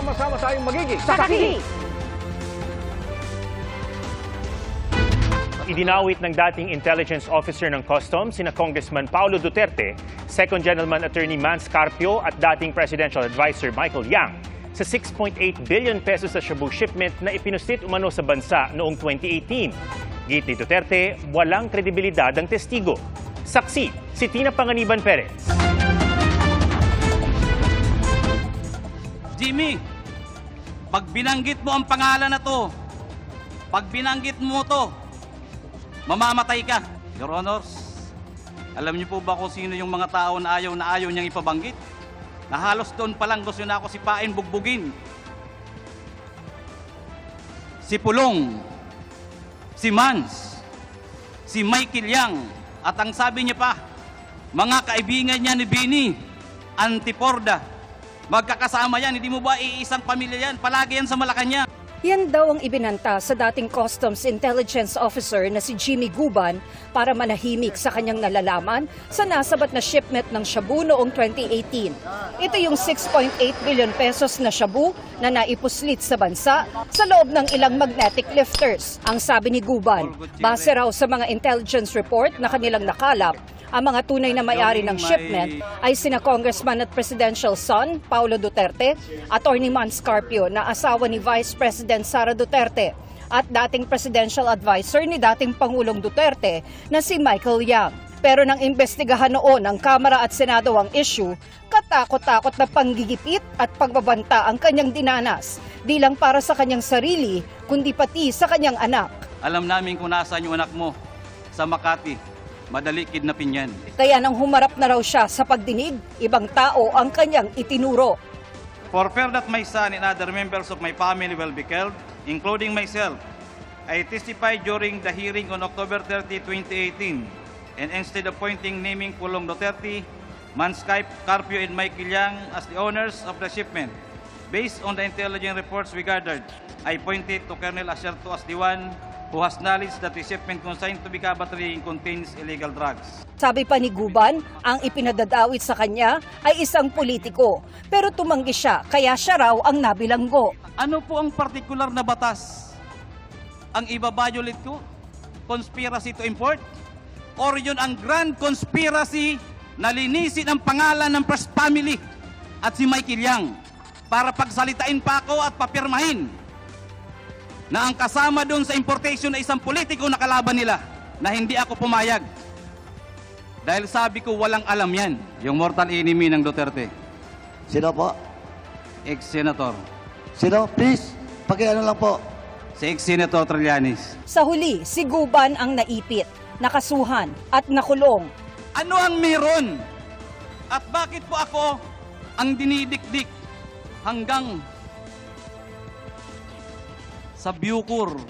Sama-sama tayong magiging Sakaki! Idinawit ng dating intelligence officer ng Customs, sina Congressman Paulo Duterte, Second Gentleman Attorney Mans Carpio at dating Presidential Advisor Michael Yang sa 6.8 billion pesos sa Shabu shipment na ipinusit umano sa bansa noong 2018. Git ni Duterte, walang kredibilidad ang testigo. Saksi, si Tina Panganiban Perez. Jimmy, pag binanggit mo ang pangalan na to, pag binanggit mo to, mamamatay ka. Your Honors, alam niyo po ba kung sino yung mga tao na ayaw na ayaw niyang ipabanggit? Na halos doon pa lang gusto na ako si Pain bugbugin. Si Pulong, si Mans, si Michael Yang, at ang sabi niya pa, mga kaibigan niya ni Bini, Antiporda, magkakasama yan, hindi mo ba iisang pamilya yan, palagi yan sa Malacanang. Yan daw ang ibinanta sa dating Customs Intelligence Officer na si Jimmy Guban para manahimik sa kanyang nalalaman sa nasabat na shipment ng shabu noong 2018. Ito yung 6.8 billion pesos na shabu na naipuslit sa bansa sa loob ng ilang magnetic lifters. Ang sabi ni Guban, base raw sa mga intelligence report na kanilang nakalap, ang mga tunay na may-ari ng shipment ay sina Congressman at Presidential son, Paulo Duterte, Attorney Mans Carpio na asawa ni Vice President Sara Duterte, at dating Presidential Advisor ni dating Pangulong Duterte na si Michael Yang. Pero nang imbestigahan noon ng Kamara at Senado ang issue, katakot-takot na panggigipit at pagbabanta ang kanyang dinanas, di lang para sa kanyang sarili, kundi pati sa kanyang anak. Alam namin kung nasaan yung anak mo sa Makati. Madali kidnapin yan. Kaya nang humarap na raw siya sa pagdinig, ibang tao ang kanyang itinuro. For fear that my son and other members of my family will be killed, including myself, I testified during the hearing on October 30, 2018, and instead of pointing naming Pulong Duterte, Manskype, Carpio, and Michael Yang as the owners of the shipment, based on the intelligence reports we gathered, I pointed to Colonel Acerto as the one who has knowledge that the shipment consigned to Bicabatri contains illegal drugs. Sabi pa ni Guban, ang ipinadadawit sa kanya ay isang politiko. Pero tumanggi siya, kaya siya raw ang nabilanggo. Ano po ang particular na batas ang ibabiolate ko? Conspiracy to import? Or yun ang grand conspiracy na linisin ang pangalan ng First Family at si Michael Yang para pagsalitain pa ako at papirmahin na ang kasama doon sa importation na isang politiko na kalaban nila na hindi ako pumayag. Dahil sabi ko walang alam yan, yung mortal enemy ng Duterte, Sino po? ex-senator. Sino? Please, pakiano lang po. Si ex-senator Trillanes. Sa huli, si Guban ang naipit, nakasuhan at nakulong. Ano ang meron? At bakit po ako ang dinidikdik hanggang sa Bucor?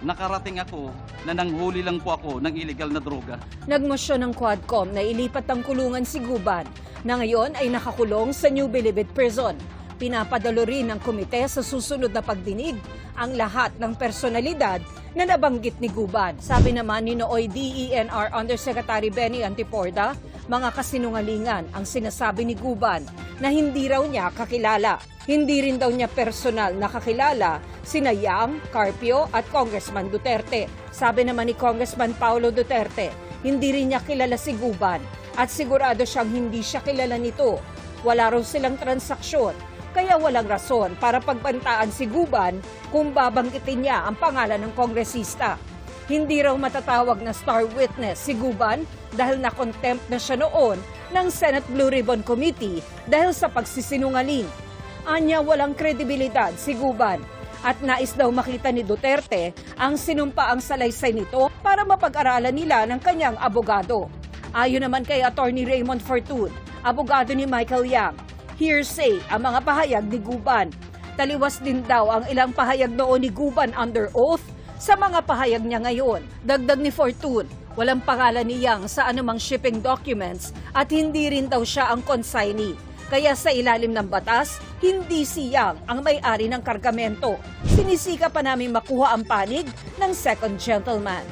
Nakarating ako na nanghuli lang po ako ng illegal na droga. Nagmosyon ng Quadcom na ilipat ang kulungan si Guban na ngayon ay nakakulong sa New Bilibid Prison. Pinapadalo rin ng komite sa susunod na pagdinig ang lahat ng personalidad na nabanggit ni Guban. Sabi naman ni Nooy DENR Undersecretary Benny Antiporda, mga kasinungalingan ang sinasabi ni Guban na hindi raw niya kakilala. Hindi rin daw niya personal na kakilala sina Yang, Carpio at Congressman Duterte. Sabi naman ni Congressman Paulo Duterte, hindi rin niya kilala si Guban at sigurado siyang hindi siya kilala nito. Wala raw silang transaksyon, kaya walang rason para pagbantaan si Guban kung babanggitin niya ang pangalan ng kongresista. Hindi raw matatawag na star witness si Guban dahil na-contempt na siya noon ng Senate Blue Ribbon Committee dahil sa pagsisinungaling. Anya walang kredibilidad si Guban at nais daw makita ni Duterte ang sinumpaang salaysay nito para mapag-aralan nila ng kanyang abogado. Ayon naman kay Attorney Raymond Fortun, abogado ni Michael Yang, hearsay ang mga pahayag ni Guban. Taliwas din daw ang ilang pahayag noon ni Guban under oath sa mga pahayag niya ngayon. Dagdag ni Fortun, walang pangalan ni Yang sa anumang shipping documents at hindi rin daw siya ang consignee. Kaya sa ilalim ng batas, hindi si Yang ang may-ari ng kargamento. Sinisika pa namin makuha ang panig ng second gentleman.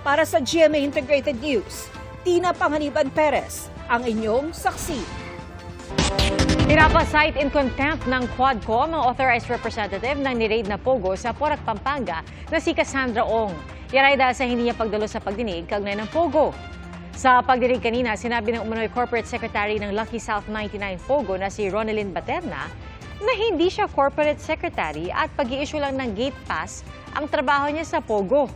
Para sa GMA Integrated News, Tina Panganiban Perez, ang inyong saksi. Pinapasight in contempt ng Quadcom ang authorized representative ng niraid na Pogo sa Porac, Pampanga na si Cassandra Ong. Yan ay dahil sa hindi niya pagdalo sa pagdinig kaugnay ng Pogo. Sa pagdinig kanina, sinabi ng umano'y corporate secretary ng Lucky South 99 Pogo na si Ronaldin Baterna na hindi siya corporate secretary at pag issue lang ng gate pass ang trabaho niya sa Pogo.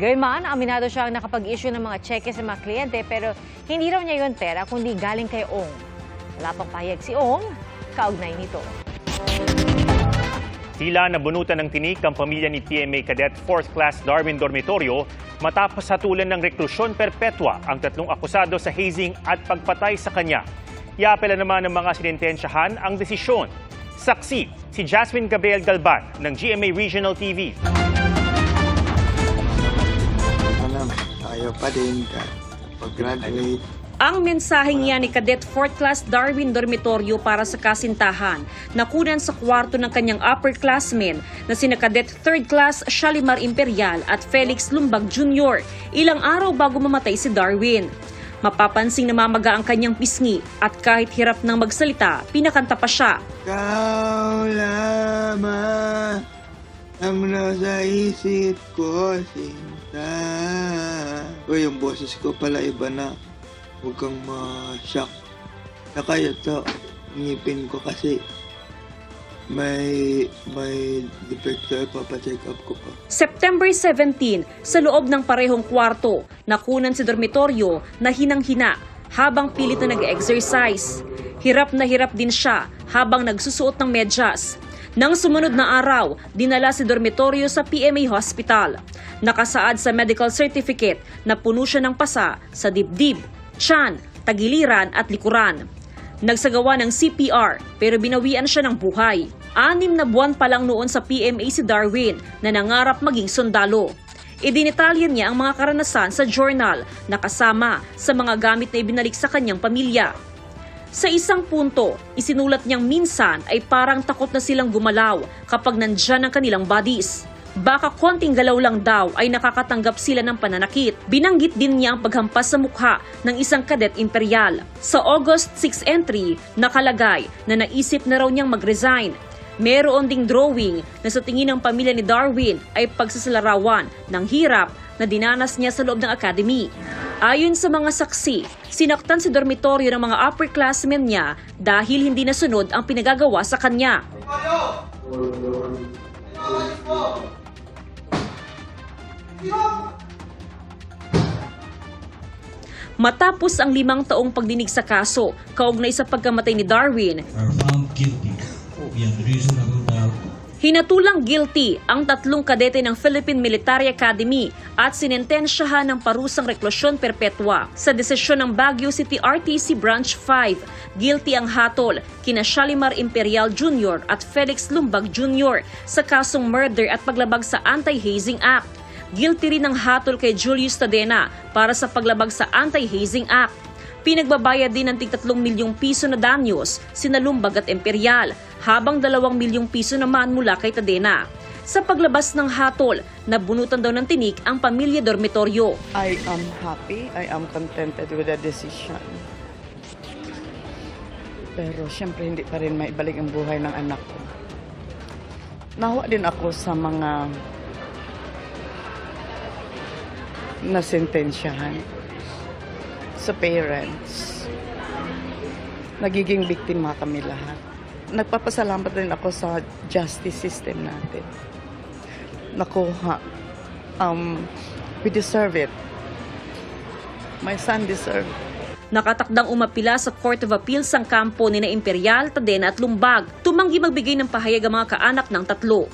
Gayman, aminado siya ang nakapag-issue ng mga cheque sa mga kliyente pero hindi raw niya yun pera kundi galing kay Ong. Wala pang pahayag si Ong, kaugnay nito. Tila nabunutan ng tinik ang pamilya ni PMA Cadet 4th Class Darwin Dormitorio matapos hatulan ng reklusyon perpetua ang tatlong akusado sa hazing at pagpatay sa kanya. Iapela naman ng mga sinintensyahan ang desisyon. Saksi si Jasmine Gabriel Galban ng GMA Regional TV. Alam, tayo pa din. Pag-graduate, Ang mensaheng niya ni Cadet 4th Class Darwin Dormitorio para sa kasintahan nakunan sa kwarto ng kanyang upperclassmen na sina Cadet 3rd Class Shalimar Imperial at Felix Lumbag Jr. ilang araw bago mamatay si Darwin. Mapapansing namamaga ang kanyang pisngi at kahit hirap ng magsalita, pinakanta pa siya. Ikaw lamang ang nasa isip ko, sinta. O yung boses ko pala iba na. Huwag kang ma-shock. Saka ito, ngipin ko kasi may may defecto ipapacheck up ko pa. September 17, sa loob ng parehong kwarto, nakunan si dormitoryo na hinang-hina habang pilit na nag-exercise. Hirap na hirap din siya habang nagsusuot ng medyas. Nang sumunod na araw, dinala si dormitoryo sa PMA Hospital. Nakasaad sa medical certificate na puno siya ng pasa sa dibdib, tiyan, tagiliran at likuran. Nagsagawa ng CPR pero binawian siya ng buhay. Anim na buwan pa lang noon sa PMA si Darwin na nangarap maging sundalo. Idinitalyan niya ang mga karanasan sa journal na kasama sa mga gamit na ibinalik sa kanyang pamilya. Sa isang punto, isinulat niyang minsan ay parang takot na silang gumalaw kapag nandyan ang kanilang bodies. Baka konting galaw lang daw ay nakakatanggap sila ng pananakit. Binanggit din niya ang paghampas sa mukha ng isang kadet imperial. Sa August 6 entry, nakalagay na naisip na raw niyang mag-resign. Meron ding drawing na sa tingin ng pamilya ni Darwin ay pagsasalarawan ng hirap na dinanas niya sa loob ng academy. Ayon sa mga saksi, sinaktan si dormitoryo ng mga upperclassmen niya dahil hindi nasunod ang pinagagawa sa kanya. Matapos ang limang taong pagdinig sa kaso, kaugnay sa pagkamatay ni Darwin, Hinatulang guilty ang tatlong kadete ng Philippine Military Academy at sinentensyahan ng parusang reklusyon perpetua. Sa desisyon ng Baguio City RTC Branch 5, guilty ang hatol kina Shalimar Imperial Jr. at Felix Lumbag Jr. sa kasong murder at paglabag sa Anti-Hazing Act. Guilty rin ang hatol kay Julius Tadena para sa paglabag sa Anti-Hazing Act. Pinagbabayad din ng tig 3 milyong piso na danyos sina Lumbag at Imperial, habang 2 milyong piso naman mula kay Tadena. Sa paglabas ng hatol, nabunutan daw ng tinik ang pamilya dormitoryo. I am happy. I am contented with the decision. Pero siyempre hindi pa rin maibalik ang buhay ng anak ko. Nawa din ako sa mga nasentensyahan sa parents. Nagiging biktima kami lahat. Nagpapasalamat din ako sa justice system natin. Nakuha. Um, we deserve it. My son deserve it. Nakatakdang umapila sa Court of Appeals ang kampo ni na Imperial, Tadena at Lumbag. Tumanggi magbigay ng pahayag ang mga kaanak ng tatlo.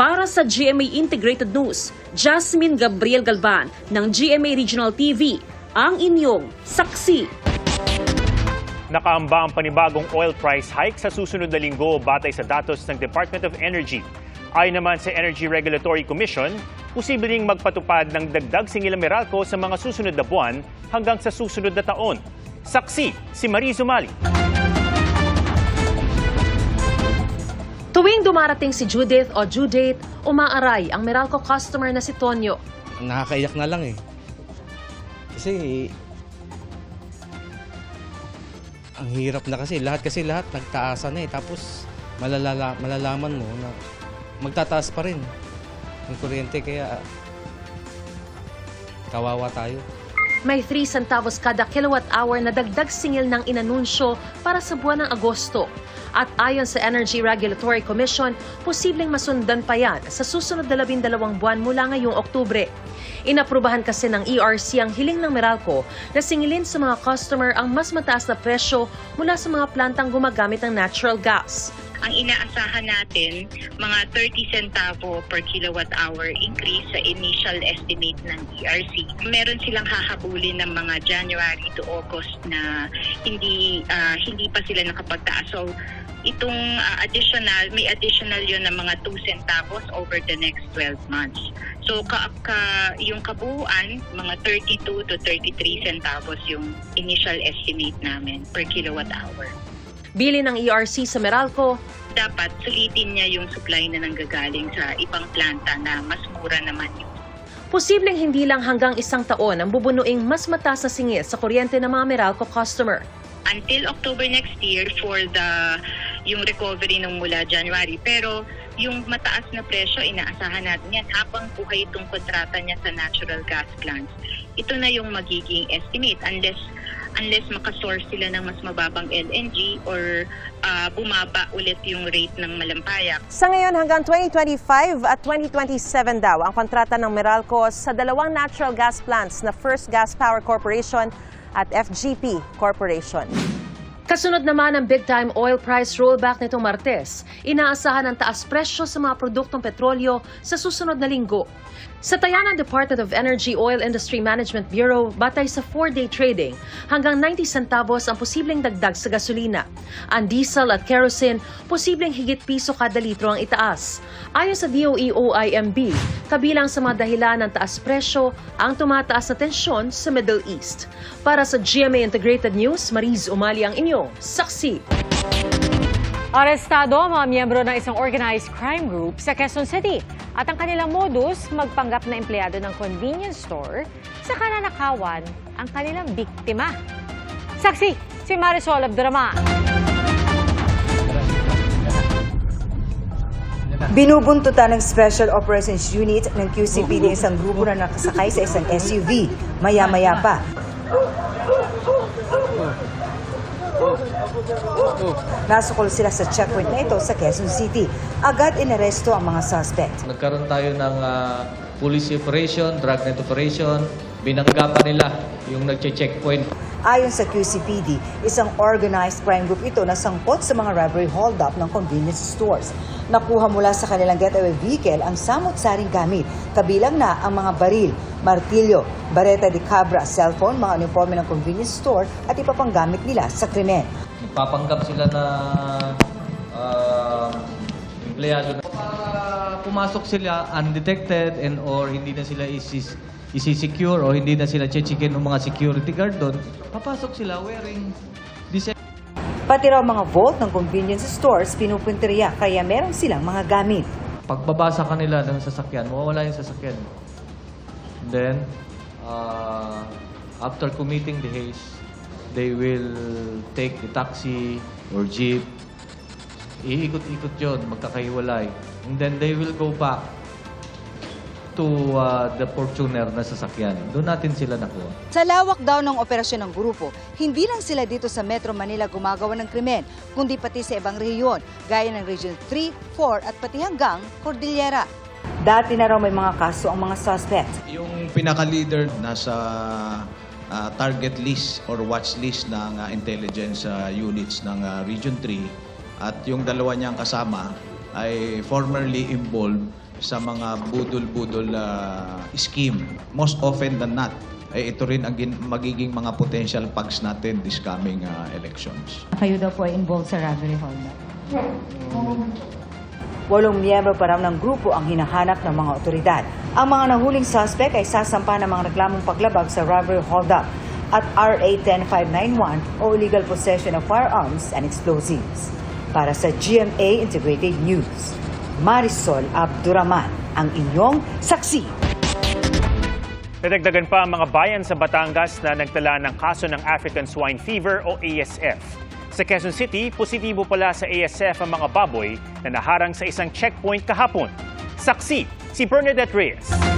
Para sa GMA Integrated News, Jasmine Gabriel Galban ng GMA Regional TV, ang inyong saksi. Nakaamba ang panibagong oil price hike sa susunod na linggo batay sa datos ng Department of Energy. Ayon naman sa Energy Regulatory Commission, posibleng magpatupad ng dagdag singil Meralco sa mga susunod na buwan hanggang sa susunod na taon. Saksi si Marie Zumali. Tuwing dumarating si Judith o Judith, umaaray ang Meralco customer na si Tonyo. nakakaiyak na lang eh. Kasi ang hirap na kasi. Lahat kasi lahat nagtaasan na eh. Tapos malala, malalaman mo na magtataas pa rin ang kuryente. Kaya kawawa tayo. May 3 centavos kada kilowatt hour na dagdag singil ng inanunsyo para sa buwan ng Agosto. At ayon sa Energy Regulatory Commission, posibleng masundan pa yan sa susunod na labindalawang buwan mula ngayong Oktubre. Inaprubahan kasi ng ERC ang hiling ng Meralco na singilin sa mga customer ang mas mataas na presyo mula sa mga plantang gumagamit ng natural gas. Ang inaasahan natin, mga 30 centavo per kilowatt hour increase sa initial estimate ng ERC. Meron silang hahabulin ng mga January to August na hindi ah, hindi pa sila nakapagtaas. So, itong ah, additional, may additional yun ng mga 2 centavos over the next 12 months. So, ka, ka, yung kabuuan, mga 32 to 33 centavos yung initial estimate namin per kilowatt hour Bili ng ERC sa Meralco, dapat sulitin niya yung supply na nanggagaling sa ibang planta na mas mura naman yun. posibleng hindi lang hanggang isang taon ang bubunuing mas mataas na singil sa kuryente ng mga Meralco customer. Until October next year for the yung recovery nung mula January. Pero yung mataas na presyo, inaasahan natin yan habang buhay itong kontrata niya sa natural gas plants. Ito na yung magiging estimate unless unless makasource sila ng mas mababang LNG or ah, bumaba ulit yung rate ng malampaya. Sa ngayon hanggang 2025 at 2027 daw ang kontrata ng Meralco sa dalawang natural gas plants na First Gas Power Corporation at FGP Corporation. Kasunod naman ang big-time oil price rollback nitong Martes, inaasahan ang taas presyo sa mga produktong petrolyo sa susunod na linggo. Sa taya ng Department of Energy Oil Industry Management Bureau, batay sa 4-day trading, hanggang 90 centavos ang posibleng dagdag sa gasolina. Ang diesel at kerosene, posibleng higit piso kada litro ang itaas. Ayon sa DOE OIMB, kabilang sa mga dahilan ng taas presyo ang tumataas na tensyon sa Middle East. Para sa GMA Integrated News, Mariz Umali ang saksi. Arestado mga miyembro ng isang organized crime group sa Quezon City at ang kanilang modus magpanggap na empleyado ng convenience store sa kananakawan ang kanilang biktima. Saksi, si Marisol Abduraman. Binubuntutan ng Special Operations Unit ng QCPD isang grupo na nakasakay sa isang SUV. Maya-maya pa. Nasukol sila sa checkpoint na ito sa Quezon City. Agad inaresto ang mga suspect. Nagkaroon tayo ng ah, police operation, dragnet operation. Binangga pa nila yung nagche-checkpoint. Ayon sa QCPD, isang organized crime group ito na sangkot sa mga robbery hold-up ng convenience stores. Nakuha mula sa kanilang getaway vehicle ang samot-saring gamit, kabilang na ang mga baril, martilyo, bareta de cabra, cellphone, mga uniforme ng convenience store at iba pang gamit nila sa krimen. Nagpapanggap sila na ah, empleyado na pumasok sila undetected and or hindi na sila isis isi-secure o hindi na sila chichikin ng mga security guard doon, papasok sila wearing Pati raw mga vault ng convenience stores pinupunteriya kaya meron silang mga gamit. pagbabasa kanila ng sasakyan, mawawala yung sasakyan. Then, uh, after committing the haste, they will take the taxi or jeep. Iikot-ikot yon magkakahiwalay. And then they will go back to uh, the Fortuner na sasakyan. Doon natin sila nakuha. Sa lawak daw ng operasyon ng grupo, hindi lang sila dito sa Metro Manila gumagawa ng krimen, kundi pati sa ibang rehiyon, gaya ng Region 3, 4 at pati hanggang Cordillera. Dati na raw may mga kaso ang mga suspect. Yung pinaka-leader nasa ah, target list or watch list ng ah, intelligence ah, units ng ah, Region 3 at yung dalawa niyang kasama ay formerly involved sa mga budol-budol ah, scheme. Most often than not, ay ito rin ang gin- magiging mga potential pugs natin this coming ah, elections. Kayo daw po ay involved sa robbery hold-up. Walong miyembro pa raw ng grupo ang hinahanap ng mga otoridad. Ang mga nahuling suspect ay sasampa ng mga reklamong paglabag sa robbery hold-up at RA 10591 o illegal possession of firearms and explosives. Para sa GMA Integrated News, Marisol Abduraman, ang inyong saksi. Nadagdagan pa ang mga bayan sa Batangas na nagtala ng kaso ng African Swine Fever o ASF. Sa Quezon City, positibo pala sa ASF ang mga baboy na naharang sa isang checkpoint kahapon. Saksi, si Bernadette Reyes.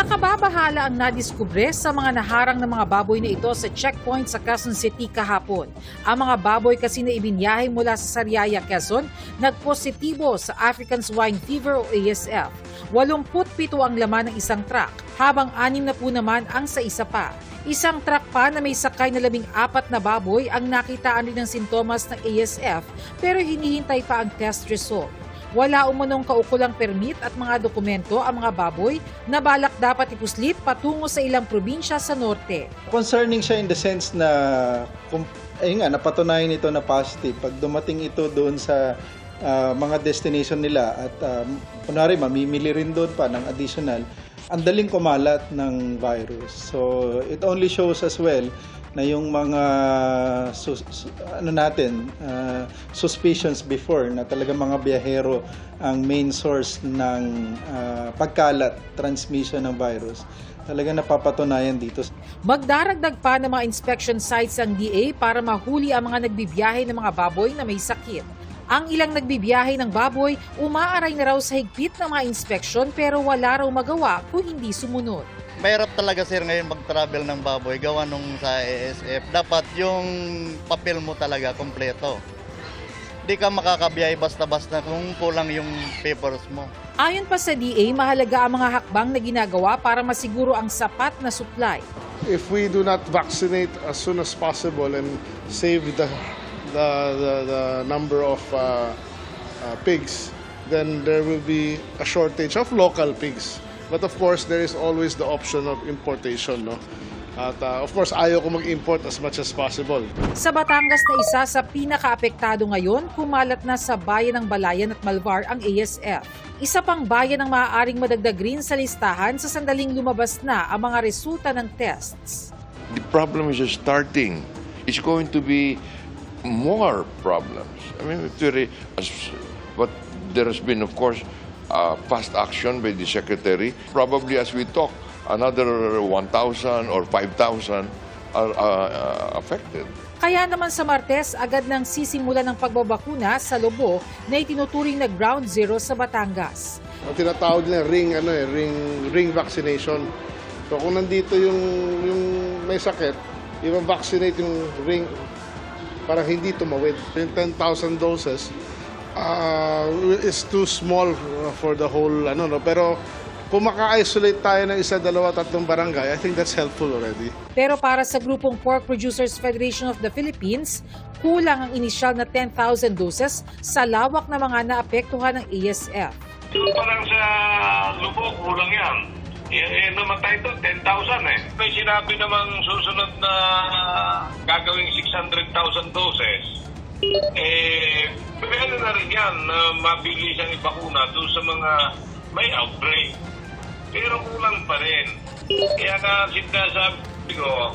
Nakababahala ang nadiskubre sa mga naharang ng mga baboy na ito sa checkpoint sa Quezon City kahapon. Ang mga baboy kasi na ibinyahe mula sa Sariaya, Quezon, nagpositibo sa African Swine Fever o ASF. 87 ang laman ng isang truck, habang anim na po naman ang sa isa pa. Isang truck pa na may sakay na labing apat na baboy ang nakitaan rin ng sintomas ng ASF pero hinihintay pa ang test result. Wala umunong kaukulang permit at mga dokumento ang mga baboy na balak dapat ipuslit patungo sa ilang probinsya sa norte. Concerning siya in the sense na kung ayun nga napatunayan ito na positive pag dumating ito doon sa ah, mga destination nila at um, kunwari mamimili rin doon pa ng additional ang daling kumalat ng virus. So it only shows as well na yung mga sus- su- ano natin ah, suspicions before na talaga mga biyahero ang main source ng ah, pagkalat transmission ng virus talaga napapatunayan dito Magdaragdag pa ng mga inspection sites ang DA para mahuli ang mga nagbibiyahe ng mga baboy na may sakit. Ang ilang nagbibiyahe ng baboy, umaaray na raw sa higpit ng mga inspeksyon pero wala raw magawa kung hindi sumunod. Mahirap talaga sir ngayon mag-travel ng baboy gawa nung sa ASF. Dapat yung papel mo talaga kompleto. Di ka makakabiyahe basta-basta kung kulang yung papers mo. Ayon pa sa DA, mahalaga ang mga hakbang na ginagawa para masiguro ang sapat na supply. if we do not vaccinate as soon as possible and save the the, the, the number of uh, uh, pigs, then there will be a shortage of local pigs. But of course, there is always the option of importation, no? At uh, of course, ayaw ko mag-import as much as possible. Sa Batangas na isa sa pinakaapektado ngayon, kumalat na sa bayan ng Balayan at Malvar ang ASF. Isa pang bayan ang maaaring madagdag rin sa listahan sa sandaling lumabas na ang mga resulta ng tests. The problem is just starting. It's going to be more problems. I mean, theory, as, but there has been, of course, uh, fast action by the secretary. Probably as we talk, another 1,000 or 5,000 are uh, uh, affected. Kaya naman sa Martes, agad nang sisimula ng pagbabakuna sa lobo na itinuturing na ground zero sa Batangas. Ang tinatawag nila ring ano eh, ring ring vaccination. So kung nandito yung yung may sakit, i-vaccinate yung ring para hindi tumawid. Yung 10,000 doses uh, is too small uh, for the whole ano no pero kung maka-isolate tayo ng isa, dalawa, tatlong barangay, I think that's helpful already. Pero para sa grupong Pork Producers Federation of the Philippines, kulang ang inisyal na 10,000 doses sa lawak na mga naapektuhan ng ASF. Doon pa lang sa lubog, kulang yan. Eh, eh, namatay doon, 10,000 eh. May sinabi namang susunod na gagawing 600,000 doses. Eh, pwede na rin yan na mabilis ang ipakuna doon sa mga may outbreak. Pero kulang pa rin. Kaya nga sinasabi ko,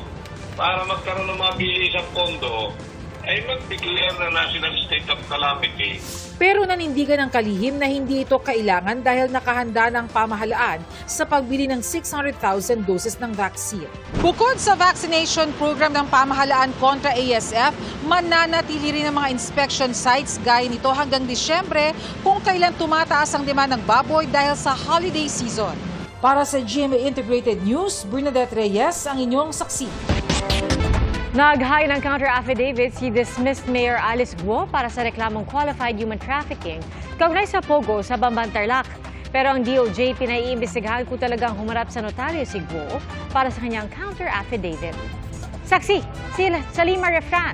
para magkaroon ng mabilis ang pondo, ay mag-declare na national state of calamity. Pero nanindigan ng kalihim na hindi ito kailangan dahil nakahanda ng pamahalaan sa pagbili ng 600,000 doses ng vaccine. Bukod sa vaccination program ng pamahalaan kontra ASF, mananatili rin ang mga inspection sites gaya nito hanggang Disyembre kung kailan tumataas ang demand ng baboy dahil sa holiday season. Para sa GMA Integrated News, Bernadette Reyes ang inyong saksi. Nag-high ng counter-affidavit si dismissed Mayor Alice Guo para sa reklamong qualified human trafficking kaugnay sa Pogo sa Bamban Tarlac. Pero ang DOJ pinaiimbestigahan kung talagang humarap sa notaryo si Guo para sa kanyang counter-affidavit. Saksi, si Salima Refran.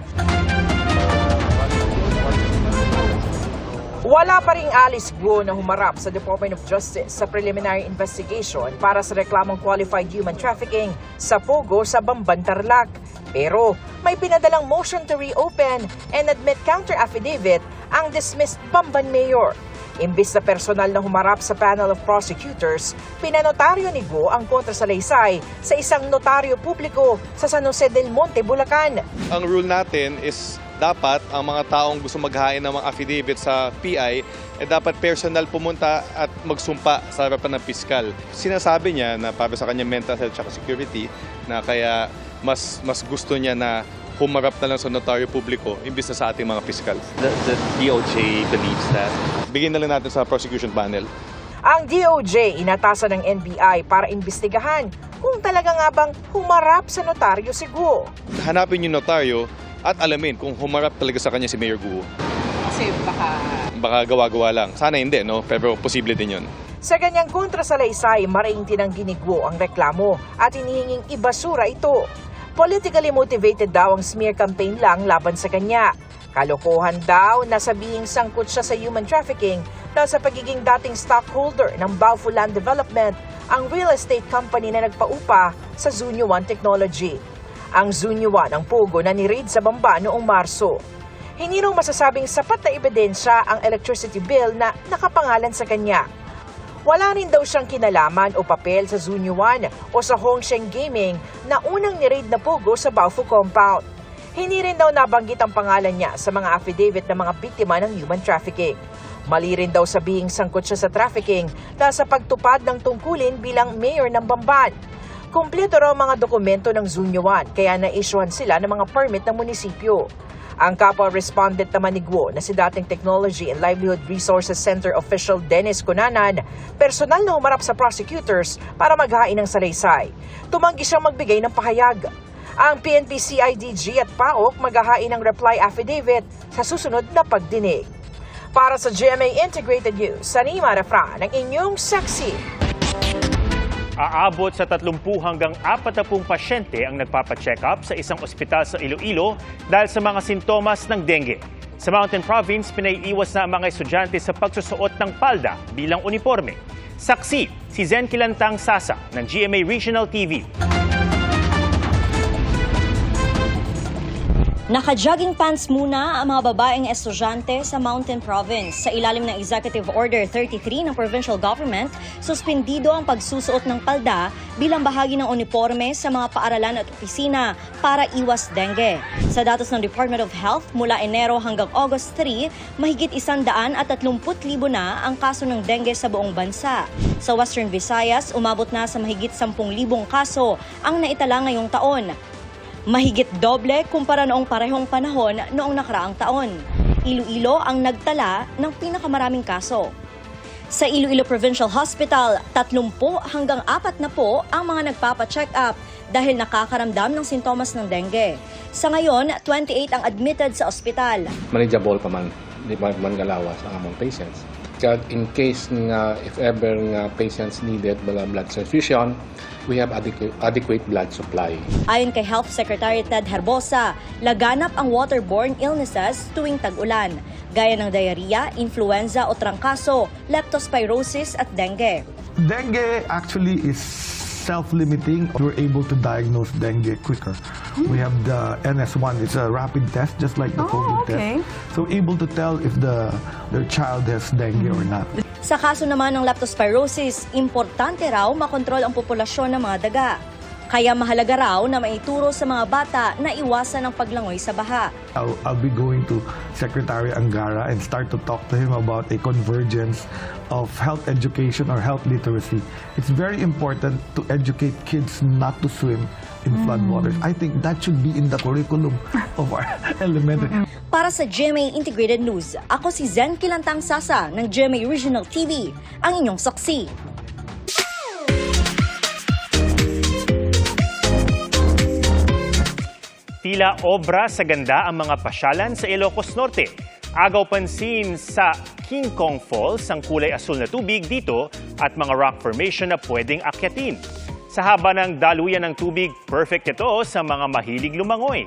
Wala pa ring Alice Guo na humarap sa Department of Justice sa preliminary investigation para sa reklamong qualified human trafficking sa Pogo sa Bamban Tarlac. Pero may pinadalang motion to reopen and admit counter-affidavit ang dismissed Bamban Mayor. Imbis na personal na humarap sa panel of prosecutors, pinanotaryo ni Go ang kontrasalaysay sa isang notaryo publiko sa San Jose del Monte, Bulacan. Ang rule natin is dapat ang mga taong gusto maghain ng mga affidavit sa PI, eh dapat personal pumunta at magsumpa sa harapan ng piskal. Sinasabi niya na para sa kanya mental health security na kaya mas mas gusto niya na humarap na lang sa notaryo publiko imbis na sa ating mga piskal. The, the DOJ believes that. Bigyan na lang natin sa prosecution panel. Ang DOJ inatasan ng NBI para imbestigahan kung talaga nga bang humarap sa notaryo si Guo. Hanapin yung notaryo at alamin kung humarap talaga sa kanya si Mayor Guo. Kasi baka Baka gawa-gawa lang. Sana hindi, no? Pero posible din yun. Sa ganyang kontrasalaysay, maraing tinanggi ni Guo ang reklamo at hinihinging ibasura ito. Politically motivated daw ang smear campaign lang laban sa kanya. Kalokohan daw na sabihing sangkot siya sa human trafficking dahil sa pagiging dating stockholder ng Baofu Land Development, ang real estate company na nagpaupa sa Zunyo One Technology. Ang Zunyo One ang pugo na ni-raid sa Bamba noong Marso. Hindi raw masasabing sapat na ebidensya ang electricity bill na nakapangalan sa kanya. Wala rin daw siyang kinalaman o papel sa Zunyo One o sa Hongsheng Gaming na unang ni-raid na pugo sa Baofu compound. Hindi rin daw nabanggit ang pangalan niya sa mga affidavit ng mga biktima ng human trafficking. Mali rin daw sabihing sangkot siya sa trafficking dahil sa pagtupad ng tungkulin bilang mayor ng Bamban. Kumpleto raw mga dokumento ng Zunyoan kaya na-issuehan sila ng mga permit ng munisipyo. Ang kapwa respondent naman ni Guo na si dating Technology and Livelihood Resources Center official Dennis Cunanan, personal na humarap sa prosecutors para maghain ng salaysay. Tumanggi siyang magbigay ng pahayag. Ang PNP CIDG at PAOK maghahain ng reply affidavit sa susunod na pagdinig. Para sa GMA Integrated News, Sanima Refra ng inyong saksi. Aabot sa 30 hanggang 40 pasyente ang nagpapacheck up sa isang ospital sa Iloilo dahil sa mga sintomas ng dengue. Sa Mountain Province, pinaiiwas na ang mga estudyante sa pagsusuot ng palda bilang uniforme. Saksi, si Zen Kilantang Sasa ng GMA Regional TV. Naka-jogging pants muna ang mga babaeng estudyante sa Mountain Province. Sa ilalim ng Executive Order 33 ng Provincial Government, suspendido ang pagsusuot ng palda bilang bahagi ng uniforme sa mga paaralan at opisina para iwas dengue. Sa datos ng Department of Health, mula Enero hanggang August 3, mahigit isandaan at 30,000 na ang kaso ng dengue sa buong bansa. Sa Western Visayas, umabot na sa mahigit 10,000 kaso ang naitala ngayong taon. Mahigit doble kumpara noong parehong panahon noong nakaraang taon. Iloilo ang nagtala ng pinakamaraming kaso. Sa Iloilo Provincial Hospital, 30 hanggang 40 na po ang mga nagpapa-check up dahil nakakaramdam ng sintomas ng dengue. Sa ngayon, 28 ang admitted sa ospital. manageable pa man, di man, man galawas ang among patients. Kaya in case nga, if ever nga patients needed bala blood transfusion, we have adequate, adequate blood supply. Ayon kay Health Secretary Ted Herbosa, laganap ang waterborne illnesses tuwing tag-ulan, gaya ng diarrhea, influenza o trangkaso, leptospirosis at dengue. Dengue actually is self-limiting. We're able to diagnose dengue quicker. We have the NS1. It's a rapid test, just like the COVID okay. test. So able to tell if the their child has dengue or not. Sa kaso naman ng leptospirosis, importante raw makontrol ang populasyon ng mga daga. Kaya mahalaga raw na maituro sa mga bata na iwasan ang paglangoy sa baha. I'll, I'll be going to Secretary Angara and start to talk to him about a convergence of health education or health literacy. It's very important to educate kids not to swim in floodwaters. I think that should be in the curriculum of our elementary. Para sa GMA Integrated News, ako si Zen Kilantang Sasa ng GMA Regional TV, ang inyong saksi. Tila obra sa ganda ang mga pasyalan sa Ilocos Norte. Agaw pansin sa King Kong Falls ang kulay asul na tubig dito at mga rock formation na pwedeng akyatin. Sa haba ng daluyan ng tubig, perfect ito sa mga mahilig lumangoy.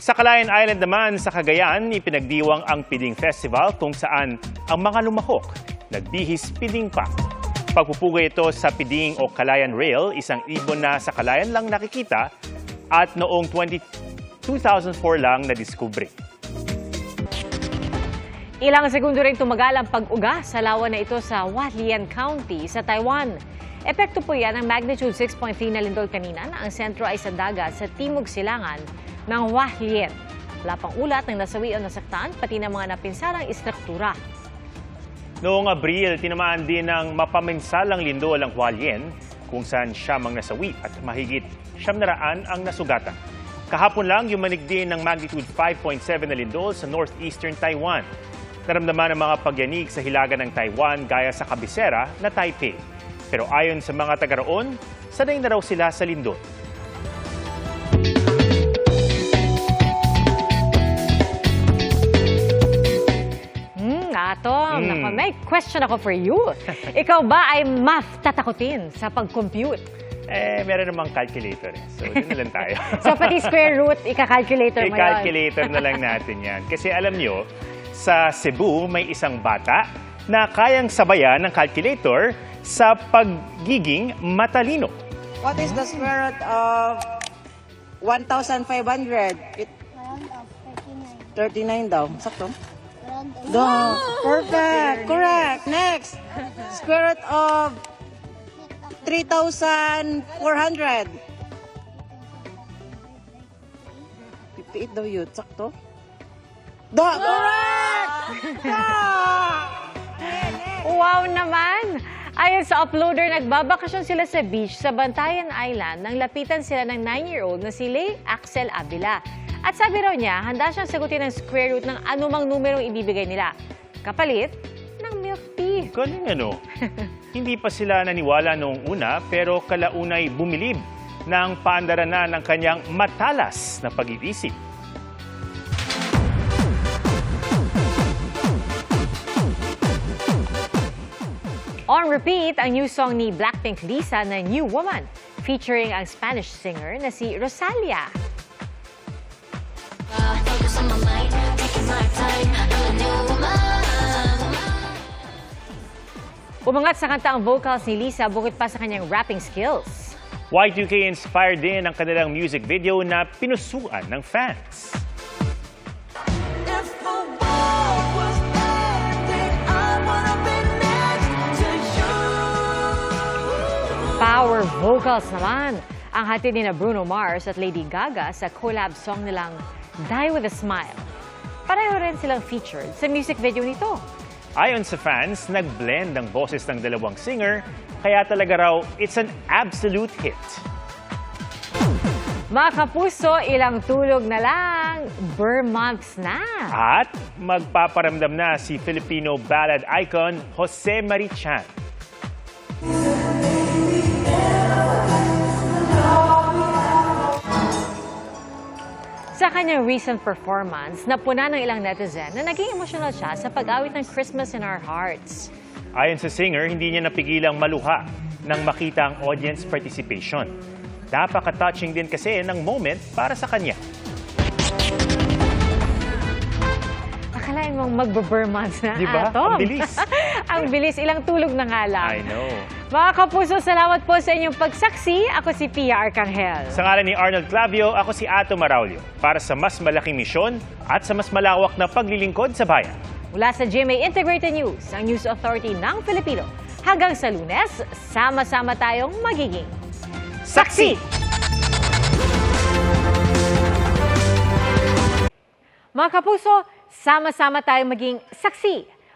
Sa Calayan Island naman sa Cagayan, ipinagdiwang ang Piding Festival kung saan ang mga lumahok nagbihis piding pa. Pagpupugay ito sa Piding o Calayan Rail, isang ibon na sa Calayan lang nakikita at noong 20, 2004 lang na-discovery. Ilang segundo rin tumagal ang pag-uga sa lawa na ito sa Hualien County sa Taiwan. Epekto po yan ng magnitude 6.3 na lindol kanina na ang sentro ay sa dagat sa timog silangan ng Hualien. Wala pang ulat ng nasawi o nasaktan, pati ng mga napinsalang istruktura. Noong Abril, tinamaan din ng mapaminsalang lindol ang Hualien kung saan siyam ang nasawi at mahigit siyam na raan ang nasugatan. Kahapon lang, yumanig din ng magnitude 5.7 na lindol sa northeastern Taiwan. Naramdaman ng mga pagyanig sa hilaga ng Taiwan gaya sa kabisera na Taipei. Pero ayon sa mga taga roon, sanay na raw sila sa lindol. Hmm, Atom, Hmm. Nako, may question ako for you. Ikaw ba ay math tatakutin sa pag-compute? Eh, meron namang calculator. eh. So, doon na lang tayo. So pati square root, ika-calculator mo yun. I-calculator na lang natin yan. Kasi alam nyo, sa Cebu may isang bata na kayang sabayan ng calculator sa pagiging matalino. What is the square root of 1,500? It, 39 daw. Sakto? Do. Perfect. Correct. Next. Square root of 3,400. 58 daw yun. Sakto? Do. Correct! Wow naman! Ayon sa uploader, nagbabakasyon sila sa beach sa Bantayan Island nang lapitan sila ng 9-year-old na si Lay Axel Avila. At sabi raw niya, handa siyang sagutin ang square root ng anumang numerong ibibigay nila. Kapalit ng milk tea. Galing ano? Hindi pa sila naniwala noong una pero kalaunay bumilib ng paandaran na ng kanyang matalas na pag-iisip. On repeat, ang new song ni Blackpink Lisa na New Woman, featuring ang Spanish singer na si Rosalia. Umangat sa kanta ang vocals ni Lisa bukod pa sa kanyang rapping skills. Y2K inspired din ang kanilang music video na pinusuan ng fans. Power vocals naman ang hatid ni na Bruno Mars at Lady Gaga sa collab song nilang Die With a Smile. Pareho rin silang featured sa music video nito. Ayon sa fans, nag-blend ang boses ng dalawang singer, kaya talaga raw it's an absolute hit. Mga kapuso, ilang tulog na lang, Burr months na. At magpaparamdam na si Filipino ballad icon Jose Marichan. Sa kanyang recent performance, napuna ng ilang netizen na naging emosyonal siya sa pag-awit ng Christmas in Our Hearts. Ayon sa singer, hindi niya napigilang maluha nang makita ang audience participation. Napaka-touching din kasi ng moment para sa kanya. Akalain mong magbe-Burr months na, Di ba? Atom. Ang bilis. Ang bilis, ilang tulog na nga lang. I know. Mga kapuso, salamat po sa inyong pagsaksi. Ako si Pia Arcangel. Sa ngalan ni Arnold Clavio, ako si Ato Maraulio para sa mas malaking misyon at sa mas malawak na paglilingkod sa bayan. Mula sa GMA Integrated News, ang News Authority ng Filipino. Hanggang sa lunes, sama-sama tayong magiging saksi! Mga kapuso, sama-sama tayong maging saksi.